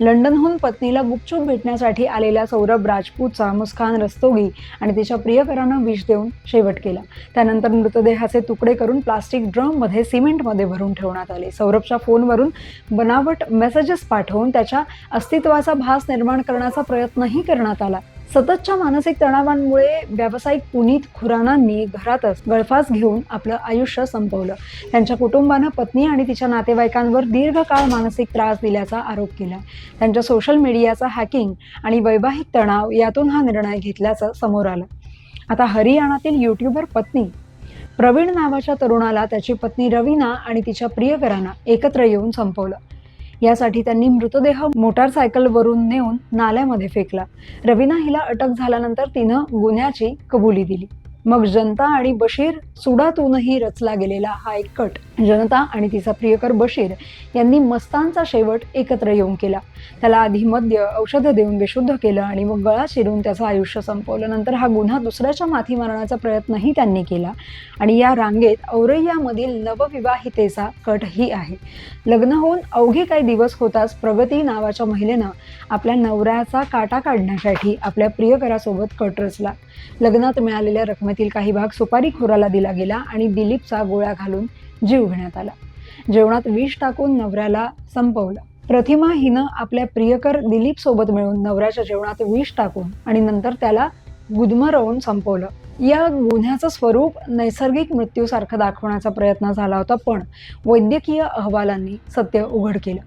लंडनहून पत्नीला गुपचूप भेटण्यासाठी आलेल्या सौरभ राजपूतचा मुस्कान रस्तोगी आणि तिच्या प्रियकरानं विष देऊन शेवट केला. त्यानंतर मृतदेहाचे तुकडे करून प्लास्टिक ड्रममध्ये सिमेंटमध्ये भरून ठेवण्यात आले. सौरभच्या फोनवरून बनावट मेसेजेस पाठवून त्याच्या अस्तित्वाचा भास निर्माण करण्याचा प्रयत्नही करण्यात आला. सततच्या मानसिक तणावांमुळे व्यावसायिक पुनीत खुरानांनी घरातच गळफास घेऊन आपलं आयुष्य संपवलं. त्यांच्या कुटुंबानं पत्नी आणि तिच्या नातेवाईकांवर दीर्घकाळ मानसिक त्रास दिल्याचा आरोप केला. त्यांच्या सोशल मीडियाचा हॅकिंग आणि वैवाहिक तणाव यातून हा निर्णय घेतल्याचं समोर आलं. आता हरियाणातील युट्यूबर पत्नी प्रवीण नावाच्या तरुणाला त्याची पत्नी रवीना आणि तिच्या प्रियकरांना एकत्र येऊन संपवलं. यासाठी त्यांनी मृतदेह मोटारसायकलवरून नेऊन नाल्यामध्ये फेकला. रवीना हिला अटक झाल्यानंतर तिनं गुन्ह्याची कबुली दिली. मग जनता आणि बशीर सुडातूनही रचला गेलेला हा एक कट. जनता आणि तिचा प्रियकर बशीर यांनी मस्तानचा शेवट एकत्र येऊन केला. त्याला आधी मद्य औषधं देऊन बेशुद्ध केलं आणि मग गळा चिरून त्याचं आयुष्य संपवलं. नंतर हा गुन्हा दुसऱ्याच्या माथी मारण्याचा प्रयत्नही त्यांनी केला. आणि या रांगेत औरैयामधील नवविवाहितेचा कटही आहे. लग्न होऊन अवघे काही दिवस होताच प्रगती नावाच्या महिलेनं आपल्या नवऱ्याचा काटा काढण्यासाठी आपल्या प्रियकरासोबत कट रचला. लग्नात मिळालेल्या रकमेतील काही भाग सुपारी खोराला दिला गेला आणि दिलीपचा गोळ्या घालून जीव घेण्यात आला. जेवणात विष टाकून नवऱ्याला संपवलं. प्रतिमा हिनं आपल्या प्रियकर दिलीप सोबत मिळून नवऱ्याच्या जेवणात विष टाकून आणि नंतर त्याला गुदमरवून संपवलं. या गुन्ह्याचं स्वरूप नैसर्गिक मृत्यूसारखं दाखवण्याचा प्रयत्न झाला होता पण वैद्यकीय अहवालांनी सत्य उघड केलं.